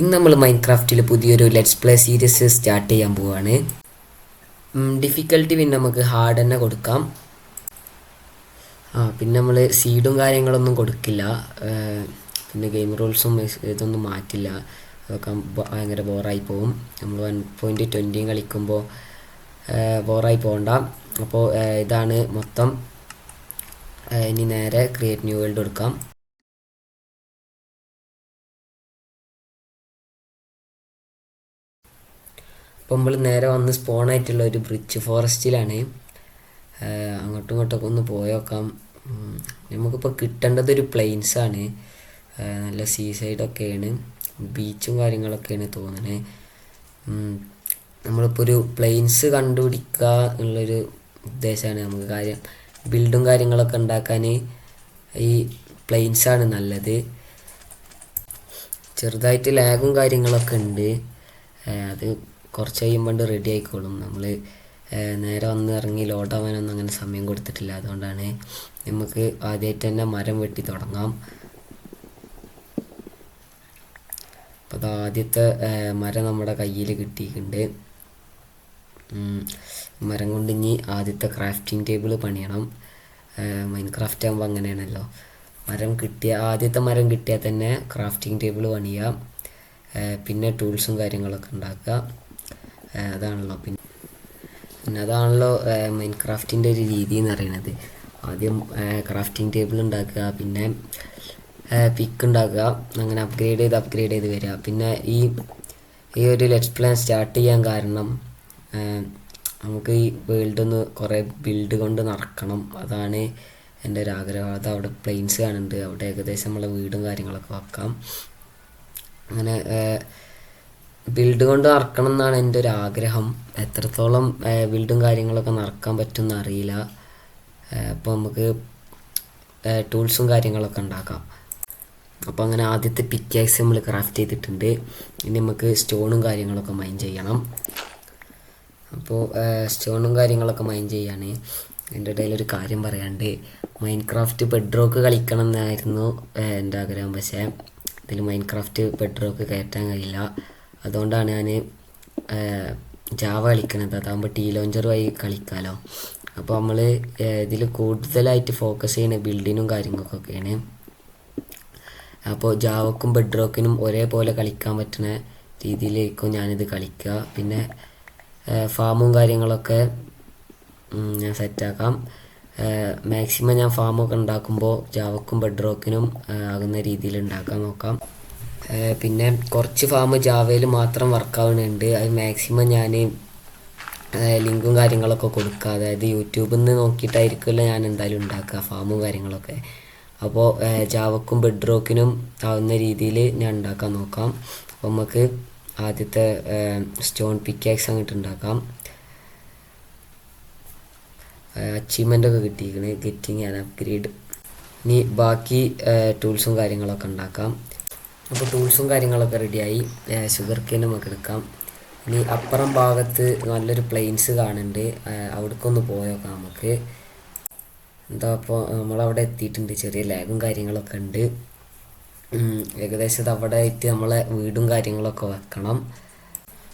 ഇന്ന് നമ്മൾ മൈൻക്രാഫ്റ്റിൽ പുതിയൊരു ലെറ്റ്സ് പ്ലേ സീരീസ് സ്റ്റാർട്ട് ചെയ്യാൻ പോവാണ്. ഡിഫിക്കൽട്ടി പിന്നെ നമുക്ക് ഹാർഡ് തന്നെ കൊടുക്കാം. ആ പിന്നെ നമ്മൾ സീഡും കാര്യങ്ങളൊന്നും കൊടുക്കില്ല. പിന്നെ ഗെയിം റൂൾസും ഇതൊന്നും മാറ്റില്ല. അതൊക്കെ ഭയങ്കര ബോറായി പോകും നമ്മൾ വൺ പോയിന്റ് ട്വന്റിയും കളിക്കുമ്പോൾ ബോറായി പോകണ്ട അപ്പോൾ ഇതാണ് മൊത്തം. ഇനി നേരെ ക്രിയേറ്റ് ന്യൂ വേൾഡ് കൊടുക്കാം. അപ്പോൾ നമ്മൾ നേരെ വന്ന് സ്പോണായിട്ടുള്ള ഒരു ബ്രിഡ്ജ് ഫോറസ്റ്റിലാണ് അങ്ങോട്ടും ഇങ്ങോട്ടൊക്കെ ഒന്ന് പോയോക്കാം. നമുക്കിപ്പോൾ കിട്ടേണ്ടത് ഒരു പ്ലെയിൻസ് ആണ്. നല്ല സീ സൈഡൊക്കെയാണ് ബീച്ചും കാര്യങ്ങളൊക്കെയാണ് തോന്നുന്നത് നമ്മളിപ്പോൾ ഒരു പ്ലെയിൻസ് കണ്ടുപിടിക്കുക എന്നുള്ളൊരു ഉദ്ദേശമാണ് നമുക്ക് കാര്യം. ബിൽഡും കാര്യങ്ങളൊക്കെ ഉണ്ടാക്കാൻ ഈ പ്ലെയിൻസ് ആണ് നല്ലത്. ചെറുതായിട്ട് ലാഗും കാര്യങ്ങളൊക്കെ ഉണ്ട്. അത് കുറച്ച് കഴിയുമ്പോൾ റെഡി ആയിക്കോളും. നമ്മൾ നേരെ വന്ന് ഇറങ്ങി ലോഡാവാനൊന്നും അങ്ങനെ സമയം കൊടുത്തിട്ടില്ല. അതുകൊണ്ടാണ് നമുക്ക് ആദ്യമായിട്ട് തന്നെ മരം വെട്ടി തുടങ്ങാം. അപ്പോൾ അത് ആദ്യത്തെ മരം നമ്മുടെ കയ്യിൽ കിട്ടിയിട്ടുണ്ട്. മരം കൊണ്ട് ഇനി ആദ്യത്തെ ക്രാഫ്റ്റിംഗ് ടേബിൾ പണിയണം. മൈൻ ക്രാഫ്റ്റ് ആകുമ്പോൾ അങ്ങനെയാണല്ലോ. മരം കിട്ടിയ ആദ്യത്തെ മരം കിട്ടിയാൽ തന്നെ ക്രാഫ്റ്റിംഗ് ടേബിൾ പണിയാം. പിന്നെ ടൂൾസും കാര്യങ്ങളൊക്കെ ഉണ്ടാക്കുക. അതാണല്ലോ. പിന്നെ പിന്നെ അതാണല്ലോ മൈൻ ക്രാഫ്റ്റിന്റെ ഒരു രീതി എന്ന് പറയുന്നത്. ആദ്യം ക്രാഫ്റ്റിംഗ് ടേബിൾ ഉണ്ടാക്കുക പിന്നെ പിക്ക് ഉണ്ടാക്കുക അങ്ങനെ അപ്ഗ്രേഡ് ചെയ്ത് അപ്ഗ്രേഡ് ചെയ്ത് വരിക. പിന്നെ ഈ ഈ ഒരു ലെറ്റ്സ് പ്ലാൻ സ്റ്റാർട്ട് ചെയ്യാൻ കാരണം നമുക്ക് ഈ വേൾഡ് ഒന്ന് കുറേ ബിൽഡ് കൊണ്ട് നടക്കണം. അതാണ് എന്റെ ഒരു ആഗ്രഹം. അത് അവിടെ പ്ലെയിൻസ് കാണുന്നുണ്ട്. അവിടെ ഏകദേശം നമ്മളെ വീടും കാര്യങ്ങളൊക്കെ വെക്കാം. അങ്ങനെ ബിൽഡ് കൊണ്ട് നടക്കണം എന്നാണ് എന്റെ ഒരു ആഗ്രഹം. എത്രത്തോളം ബിൽഡും കാര്യങ്ങളൊക്കെ നടക്കാൻ പറ്റുമെന്ന് അറിയില്ല. അപ്പോൾ നമുക്ക് ടൂൾസും കാര്യങ്ങളൊക്കെ ഉണ്ടാക്കാം. അപ്പോൾ അങ്ങനെ ആദ്യത്തെ പിക്കാക്സ് നമ്മൾ ക്രാഫ്റ്റ് ചെയ്തിട്ടുണ്ട്. ഇനി നമുക്ക് സ്റ്റോണും കാര്യങ്ങളൊക്കെ മൈൻ ചെയ്യണം. അപ്പോൾ സ്റ്റോണും കാര്യങ്ങളൊക്കെ മൈൻ ചെയ്യാണ്. എന്റെ ഇടയിൽ ഒരു കാര്യം പറയാണ്ട് മൈൻ ക്രാഫ്റ്റ് ബെഡ്റോക്ക് കളിക്കണം എന്നായിരുന്നു എന്റെ ആഗ്രഹം. പക്ഷേ ഇതിൽ മൈൻ ക്രാഫ്റ്റ് ബെഡ്റോക്ക് കയറ്റാൻ കഴിയില്ല. അതുകൊണ്ടാണ് ഞാൻ ജാവ കളിക്കണത്. അതാകുമ്പോൾ ടീ ലോഞ്ചർ വഴി കളിക്കാമല്ലോ അപ്പോൾ നമ്മൾ ഇതിൽ കൂടുതലായിട്ട് ഫോക്കസ് ചെയ്യണ ബിൽഡിങ്ങും കാര്യങ്ങൾക്കൊക്കെയാണ് അപ്പോൾ ജാവക്കും ബെഡ്റോക്കിനും ഒരേപോലെ കളിക്കാൻ പറ്റുന്ന രീതിയിലേക്കും ഞാനിത് കളിക്കുക. പിന്നെ ഫാമും കാര്യങ്ങളൊക്കെ ഞാൻ സെറ്റാക്കാം. മാക്സിമം ഞാൻ ഫാമൊക്കെ ഉണ്ടാക്കുമ്പോൾ ജാവക്കും ബെഡ്റോക്കിനും ആകുന്ന രീതിയിൽ ഉണ്ടാക്കാൻ നോക്കാം. പിന്നെ കുറച്ച് ഫാം ജാവയിൽ മാത്രം വർക്ക് വർക്കാവുന്നുണ്ട് അത് മാക്സിമം ഞാൻ ലിങ്കും കാര്യങ്ങളൊക്കെ കൊടുക്കുക അതായത് യൂട്യൂബിൽ നിന്ന് നോക്കിയിട്ടായിരിക്കുമല്ലോ ഞാൻ എന്തായാലും ഉണ്ടാക്കുക ഫാമും കാര്യങ്ങളൊക്കെ. അപ്പോൾ ജാവക്കും ബെഡ്റോക്കിനും ആവുന്ന രീതിയിൽ ഞാൻ ഉണ്ടാക്കാൻ നോക്കാം. അപ്പോൾ നമുക്ക് ആദ്യത്തെ സ്റ്റോൺ പിക്കാക്സ് അങ്ങോട്ട് ഉണ്ടാക്കാം. അച്ചീവ്മെന്റ് ഒക്കെ കിട്ടിയിരിക്കണ്. ഗെറ്റിങ് ആൻഡ് അപ്ഗ്രേഡ് ഇനി ബാക്കി ടൂൾസും കാര്യങ്ങളൊക്കെ ഉണ്ടാക്കാം. അപ്പോൾ ടൂൾസും കാര്യങ്ങളൊക്കെ റെഡിയായി ഷുഗർ കെയിൻ നമുക്ക് എടുക്കാം. ഇനി അപ്പുറം ഭാഗത്ത് നല്ലൊരു പ്ലെയിൻസ് കാണുന്നുണ്ട്. അവിടേക്കൊന്ന് പോയോക്കാം നമുക്ക്. എന്താ അപ്പോൾ നമ്മളവിടെ എത്തിയിട്ടുണ്ട്. ചെറിയ ലാഗും കാര്യങ്ങളൊക്കെ ഉണ്ട്. ഏകദേശം അവിടെ ആയിട്ട് നമ്മളെ വീടും കാര്യങ്ങളൊക്കെ വെക്കണം.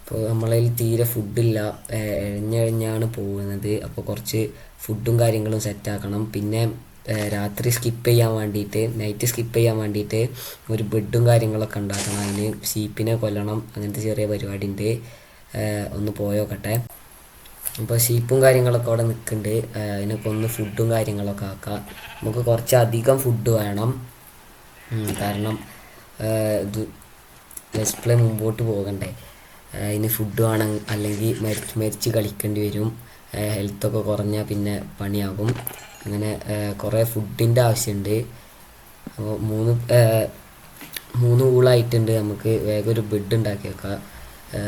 അപ്പോൾ നമ്മളതിൽ തീരെ ഫുഡില്ല എഴഞ്ഞെഴഞ്ഞാണ് പോകുന്നത്. അപ്പോൾ കുറച്ച് ഫുഡും കാര്യങ്ങളും സെറ്റാക്കണം പിന്നെ രാത്രി സ്കിപ്പ് ചെയ്യാൻ വേണ്ടിയിട്ട് നൈറ്റ് സ്കിപ്പ് ചെയ്യാൻ വേണ്ടിയിട്ട് ഒരു ബെഡും കാര്യങ്ങളൊക്കെ ഉണ്ടാക്കണം. അതിന് ഷീപ്പിനെ കൊല്ലണം. അങ്ങനത്തെ ചെറിയ പരിപാടി ഉണ്ട് ഒന്ന് പോയോക്കട്ടെ. അപ്പോൾ ഷീപ്പും കാര്യങ്ങളൊക്കെ അവിടെ നിൽക്കുന്നുണ്ട് അതിനൊക്കെ ഒന്ന് ഫുഡും കാര്യങ്ങളൊക്കെ ആക്കാം. നമുക്ക് കുറച്ച് അധികം ഫുഡ് വേണം കാരണം ഇത് ഡിസ്പ്ലേ മുമ്പോട്ട് പോകണ്ടേ. ഇനി ഫുഡ് വേണം അല്ലെങ്കിൽ മരിച്ച് മരിച്ച് കളിക്കേണ്ടി വരും. ഹെൽത്തൊക്കെ കുറഞ്ഞാൽ പിന്നെ പണിയാകും. അങ്ങനെ കുറേ ഫുഡിന്റെ ആവശ്യമുണ്ട് അപ്പോൾ മൂന്ന് മൂന്ന് ഊളായിട്ടുണ്ട് നമുക്ക് വേഗം ഒരു ബെഡ് ഉണ്ടാക്കി വെക്കാം.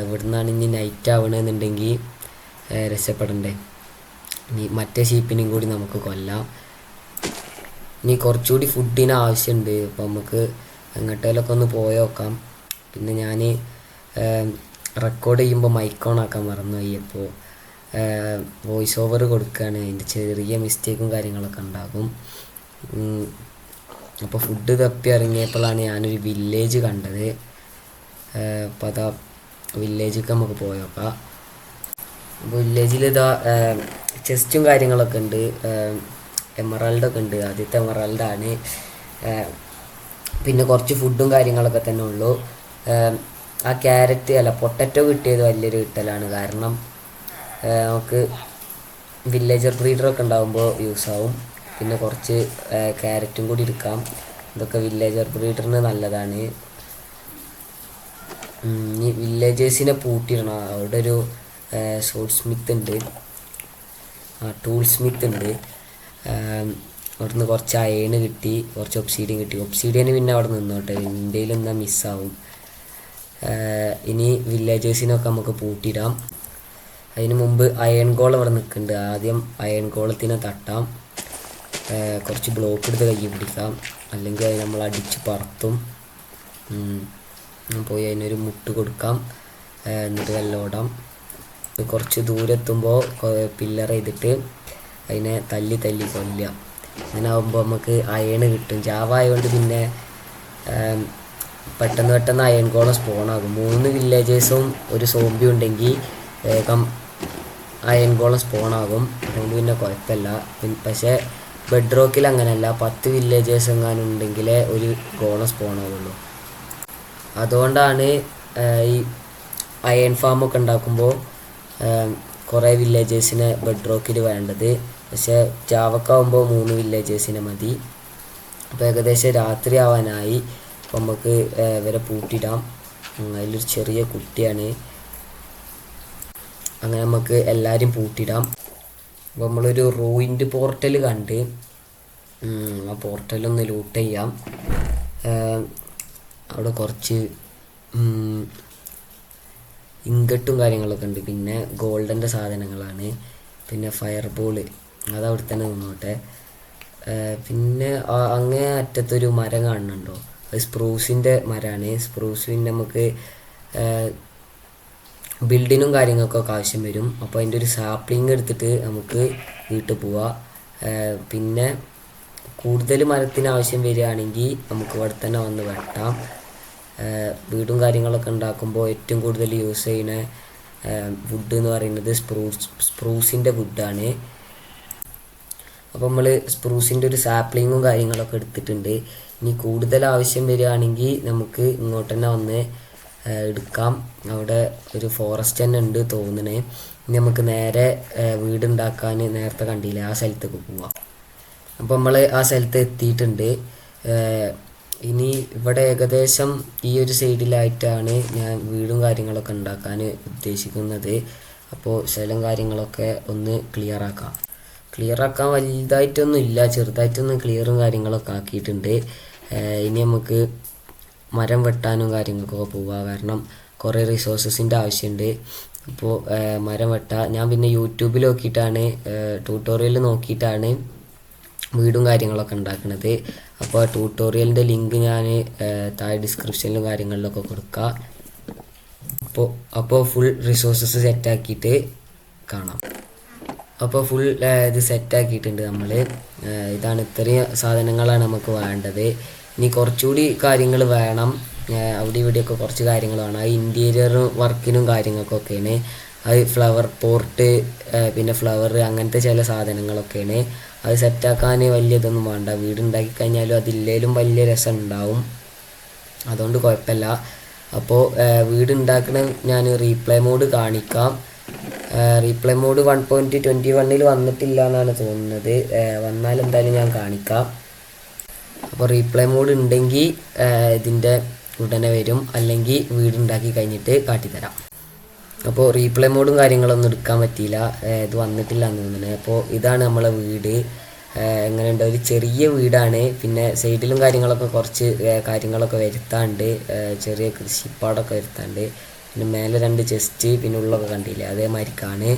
ഇവിടുന്നാണ് ഇനി നൈറ്റ് ആവണമെന്നുണ്ടെങ്കിൽ രക്ഷപ്പെടണ്ടേ. ഇനി മറ്റേ ഷീപ്പിനെയും കൂടി നമുക്ക് കൊല്ലാം. ഇനി കുറച്ചുകൂടി ഫുഡിന് ആവശ്യമുണ്ട് അപ്പോൾ നമുക്ക് എങ്ങോട്ടേലൊക്കെ ഒന്ന് പോയി നോക്കാം. പിന്നെ ഞാൻ റെക്കോർഡ് ചെയ്യുമ്പോൾ മൈക്ക് ഓൺ ആക്കാൻ മറന്നുപോയി. അപ്പോൾ വോയിസ് ഓവർ കൊടുക്കുകയാണ് അതിന്റെ ചെറിയ മിസ്റ്റേക്കും കാര്യങ്ങളൊക്കെ ഉണ്ടാകും. അപ്പോൾ ഫുഡ് തപ്പി ഇറങ്ങിയപ്പോഴാണ് ഞാനൊരു വില്ലേജ് കണ്ടത്. അപ്പോൾ അതാ വില്ലേജിലേക്ക് നമുക്ക് പോയോക്കാം. അപ്പോൾ വില്ലേജിൽ ഇതാ ചെസ്റ്റും കാര്യങ്ങളൊക്കെ ഉണ്ട്. എമറാൾഡൊക്കെ ഉണ്ട്. ആദ്യത്തെ എമറാൾഡാണ് പിന്നെ കുറച്ച് ഫുഡും കാര്യങ്ങളൊക്കെ തന്നെ ഉള്ളൂ. ആ ക്യാരറ്റ് അല്ല പൊട്ടറ്റോ കിട്ടിയത് വലിയൊരു കിട്ടലാണ്. കാരണം നമുക്ക് വില്ലേജർ ബ്രീഡറൊക്കെ ഉണ്ടാകുമ്പോൾ യൂസ് ആവും. പിന്നെ കുറച്ച് ക്യാരറ്റും കൂടി എടുക്കാം. ഇതൊക്കെ വില്ലേജർ ബ്രീഡറിന് നല്ലതാണ്. ഈ വില്ലേജേഴ്സിനെ പൂട്ടിയിടണം. അവിടെ ഒരു ഷോർട്ട് സ്മിത്ത് ഉണ്ട്. ആ ടൂൾ സ്മിത്ത് ഉണ്ട് അവിടുന്ന് കുറച്ച് അയേണ് കിട്ടി കുറച്ച് ഒബ്സീഡിയൻ കിട്ടി. ഒപ്സീഡിയന് പിന്നെ അവിടെ നിന്നോട്ടെ ഇന്ത്യയിൽ എന്നാൽ മിസ്സാവും ഇനി വില്ലേജേഴ്സിനൊക്കെ നമുക്ക് പൂട്ടിയിടാം. അതിന് മുമ്പ് അയൺ ഗോൾ അവിടെ നിൽക്കുന്നുണ്ട്. ആദ്യം അയൺ ഗോളത്തിനെ തട്ടാം. കുറച്ച് ബ്ലോക്ക് എടുത്ത് കൈ പിടിക്കാം. അല്ലെങ്കിൽ അത് നമ്മൾ അടിച്ച് പറത്തും. പോയി അതിനൊരു മുട്ട് കൊടുക്കാം. എന്നിട്ട് ഇത് കുറച്ച് ദൂരെത്തുമ്പോൾ പില്ലർ ചെയ്തിട്ട് അതിനെ തല്ലി തല്ലി കൊല്ലുക. അങ്ങനെ ആകുമ്പോൾ നമുക്ക് അയണ് കിട്ടും. ജാവ ആയതുകൊണ്ട് പിന്നെ പെട്ടെന്ന് പെട്ടെന്ന് അയൺ കോളം സ്പോണാകും മൂന്ന് വില്ലേജേഴ്സും ഒരു സോംബി ഉണ്ടെങ്കിൽ വേഗം അയൺ ഗോളം സ്പോണാകും അതുകൊണ്ട് പിന്നെ കുഴപ്പമില്ല. പക്ഷേ ബെഡ് റോക്കിൽ അങ്ങനെയല്ല. പത്ത് വില്ലേജേഴ്സ് എങ്ങാനും ഉണ്ടെങ്കിലേ ഒരു ഗോളം സ്പോണാവുള്ളൂ അതുകൊണ്ടാണ് ഈ അയൺ ഫാമൊക്കെ ഉണ്ടാക്കുമ്പോൾ കുറേ വില്ലേജേഴ്സിനെ ബെഡ് റോക്കിൽ വേണ്ടത്. പക്ഷേ ജാവക്കാവുമ്പോൾ മൂന്ന് വില്ലേജേഴ്സിനെ മതി. അപ്പോൾ ഏകദേശം രാത്രി ആവാനായി. അപ്പോൾ നമുക്ക് വരെ ഇവരെ പൂട്ടിയിടാം ഉം, അതിലൊരു ചെറിയ കുട്ടിയാണ്. അങ്ങനെ നമുക്ക് എല്ലാവരും പൂട്ടിടാം. അപ്പോൾ നമ്മളൊരു റൂയിന്റ് പോർട്ടൽ കണ്ട്. ആ പോർട്ടലൊന്ന് ലൂട്ട് ചെയ്യാം. അവിടെ കുറച്ച് ഇങ്കട്ടും കാര്യങ്ങളൊക്കെ ഉണ്ട്. പിന്നെ ഗോൾഡന്റെ സാധനങ്ങളാണ്. പിന്നെ ഫയർ ബോൾ അത് അവിടെ തന്നെ നിന്നോട്ടെ. പിന്നെ അങ്ങേ അറ്റത്തൊരു മരം കാണുന്നുണ്ടോ? അത് സ്പ്രൂസിന്റെ മരമാണ് സ്പ്രൂസ് പിന്നെ നമുക്ക് ബിൽഡിനും കാര്യങ്ങൾക്കൊക്കെ ആവശ്യം വരും. അപ്പോൾ അതിന്റെ ഒരു സാപ്ലിങ് എടുത്തിട്ട് നമുക്ക് വീട്ടിൽ പോവാം. പിന്നെ കൂടുതൽ മരത്തിന് ആവശ്യം വരികയാണെങ്കിൽ നമുക്ക് ഇവിടെ തന്നെ വന്ന് വെട്ടാം. വീടും കാര്യങ്ങളൊക്കെ ഉണ്ടാക്കുമ്പോൾ ഏറ്റവും കൂടുതൽ യൂസ് ചെയ്യുന്ന വുഡ് എന്ന് പറയുന്നത് സ്പ്രൂസ് സ്പ്രൂസിന്റെ വുഡാണ് അപ്പോൾ നമ്മൾ സ്പ്രൂസിന്റെ ഒരു സാപ്ലിങ്ങും കാര്യങ്ങളൊക്കെ എടുത്തിട്ടുണ്ട്. ഇനി കൂടുതൽ ആവശ്യം വരികയാണെങ്കിൽ നമുക്ക് ഇങ്ങോട്ട് തന്നെ വന്ന് എടുക്കാം. അവിടെ ഒരു ഫോറസ്റ്റ് തന്നെ ഉണ്ട് തോന്നണേ ഇനി നമുക്ക് നേരെ വീടുണ്ടാക്കാൻ നേരത്തെ കണ്ടില്ല ആ സ്ഥലത്തേക്ക് പോവാം. അപ്പോൾ നമ്മൾ ആ സ്ഥലത്ത് എത്തിയിട്ടുണ്ട്. ഇനി ഇവിടെ ഏകദേശം ഈ ഒരു സൈഡിലായിട്ടാണ് ഞാൻ വീടും കാര്യങ്ങളൊക്കെ ഉണ്ടാക്കാൻ ഉദ്ദേശിക്കുന്നത്. അപ്പോൾ സ്ഥലം കാര്യങ്ങളൊക്കെ ഒന്ന് ക്ലിയർ ആക്കാം. ക്ലിയർ ആക്കാൻ വലുതായിട്ടൊന്നും ഇല്ല ചെറുതായിട്ടൊന്നും ക്ലിയറും കാര്യങ്ങളൊക്കെ ആക്കിയിട്ടുണ്ട്. ഇനി നമുക്ക് മരം വെട്ടാനും കാര്യങ്ങൾക്കൊക്കെ പോവുക കാരണം കുറേ റിസോഴ്സസിന്റെ ആവശ്യമുണ്ട് അപ്പോൾ മരം വെട്ട. ഞാൻ പിന്നെ യൂട്യൂബിൽ നോക്കിയിട്ടാണ് ട്യൂട്ടോറിയൽ നോക്കിയിട്ടാണ് വീടും കാര്യങ്ങളൊക്കെ ഉണ്ടാക്കുന്നത് അപ്പോൾ ആ ട്യൂട്ടോറിയലിന്റെ ലിങ്ക് ഞാൻ താഴെ ഡിസ്ക്രിപ്ഷനിലും കാര്യങ്ങളിലൊക്കെ കൊടുക്കാം. അപ്പോൾ അപ്പോൾ ഫുൾ റിസോഴ്സസ് സെറ്റാക്കിയിട്ട് കാണാം. അപ്പോൾ ഫുൾ ഇത് സെറ്റാക്കിയിട്ടുണ്ട് നമ്മൾ ഇതാണ് ഇത്രയും സാധനങ്ങളാണ് നമുക്ക് വേണ്ടത്. ഇനി കുറച്ചുകൂടി കാര്യങ്ങൾ വേണം. അവിടെ ഇവിടെയൊക്കെ കുറച്ച് കാര്യങ്ങൾ വേണം. ആ ഇന്റീരിയർ വർക്കിനും കാര്യങ്ങൾക്കൊക്കെയാണ്. അത് ഫ്ലവർ പോർട്ട് പിന്നെ ഫ്ലവർ അങ്ങനത്തെ ചില സാധനങ്ങളൊക്കെയാണ്. അത് സെറ്റാക്കാൻ വലിയ ഇതൊന്നും വേണ്ട. വീടുണ്ടാക്കി കഴിഞ്ഞാലും അതില്ലേലും വലിയ രസം ഉണ്ടാവും. അതുകൊണ്ട് കുഴപ്പമില്ല. അപ്പോൾ വീടുണ്ടാക്കണ ഞാൻ റീപ്ലേ മോഡ് കാണിക്കാം. Replay mode one point twenty വണ്ണിൽ വന്നിട്ടില്ല എന്നാണ് തോന്നുന്നത്. വന്നാൽ എന്തായാലും ഞാൻ കാണിക്കാം. അപ്പോൾ റീപ്ലേ മോഡ് ഉണ്ടെങ്കിൽ ഇതിന്റെ ഉടനെ വരും. അല്ലെങ്കിൽ വീട് ഉണ്ടാക്കി കഴിഞ്ഞിട്ട് കാട്ടിത്തരാം. അപ്പോൾ റീപ്ലേ മോഡും കാര്യങ്ങളൊന്നും എടുക്കാൻ പറ്റിയില്ല. ഇത് വന്നിട്ടില്ല എന്ന് തോന്നുന്നത് അപ്പോൾ ഇതാണ് നമ്മളെ വീട്. എങ്ങനെ എങ്ങനെയുണ്ട്? ഒരു ചെറിയ വീടാണ്. പിന്നെ സൈഡിലും കാര്യങ്ങളൊക്കെ കുറച്ച് കാര്യങ്ങളൊക്കെ വരുത്താണ്ട് ചെറിയ കൃഷിപ്പാടൊക്കെ വരുത്താണ്ട്. പിന്നെ മേലെ രണ്ട് ചെസ്റ്റ് പിന്നെ ഉള്ളൊക്കെ കണ്ടില്ലേ? അതേമാതിരിക്കാണ്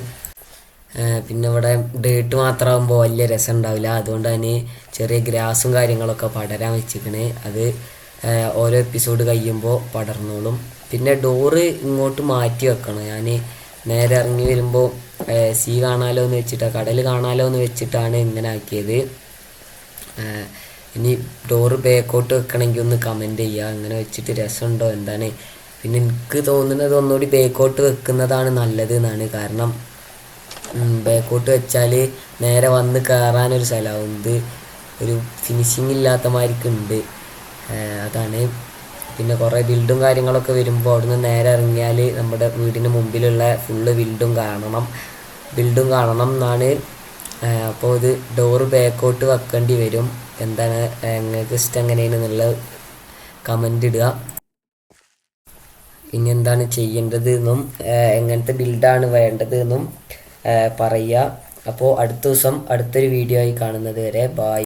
പിന്നെ ഇവിടെ ഡേട്ട് മാത്രമാകുമ്പോൾ വലിയ രസം ഉണ്ടാവില്ല. അതുകൊണ്ട് തന്നെ ചെറിയ ഗ്രാസും കാര്യങ്ങളൊക്കെ പടരാൻ വെച്ചിരിക്കണ്. അത് ഓരോ എപ്പിസോഡ് കഴിയുമ്പോൾ പടർന്നോളും. പിന്നെ ഡോറ് ഇങ്ങോട്ട് മാറ്റി വെക്കണം. ഞാൻ നേരെ ഇറങ്ങി വരുമ്പോൾ സീ കാണാലോ എന്ന് വെച്ചിട്ട് കടൽ കാണാലോ എന്ന് വെച്ചിട്ടാണ് ഇങ്ങനെ ആക്കിയത്. ഇനി ഡോറ് ബാക്കോട്ട് വെക്കണമെങ്കിൽ ഒന്ന് കമന്റ് ചെയ്യുക അങ്ങനെ വെച്ചിട്ട് രസമുണ്ടോ എന്താണ്? പിന്നെ എനിക്ക് തോന്നുന്നത് ഒന്നുകൂടി ബേക്കോട്ട് വെക്കുന്നതാണ് നല്ലത് എന്നാണ്. കാരണം ബേക്കോട്ട് വെച്ചാൽ നേരെ വന്ന് കയറാനൊരു സ്ഥലമാവും ഇത് ഒരു ഫിനിഷിങ് ഇല്ലാത്ത മാതിരിക്കുണ്ട് അതാണ്. പിന്നെ കുറേ ബിൽഡും കാര്യങ്ങളൊക്കെ വരുമ്പോൾ അവിടുന്ന് നേരെ ഇറങ്ങിയാൽ നമ്മുടെ വീടിന് മുമ്പിലുള്ള ഫുള്ള് ബിൽഡും കാണണം. ബിൽഡും കാണണം എന്നാണ്. അപ്പോൾ ഇത് ഡോറ് ബാക്കോട്ട് വെക്കേണ്ടി വരും. എന്താണ് നിങ്ങൾക്ക് ഇഷ്ടം എങ്ങനെയാണെന്നുള്ള കമന്റ് ഇടുക. പിന്നെ എന്താണ് ചെയ്യേണ്ടത് എന്നും എങ്ങനത്തെ ബിൽഡാണ് വേണ്ടത് എന്നും പറയുക. അപ്പോൾ അടുത്ത ദിവസം അടുത്തൊരു വീഡിയോ ആയി കാണുന്നത് വരെ ബായ്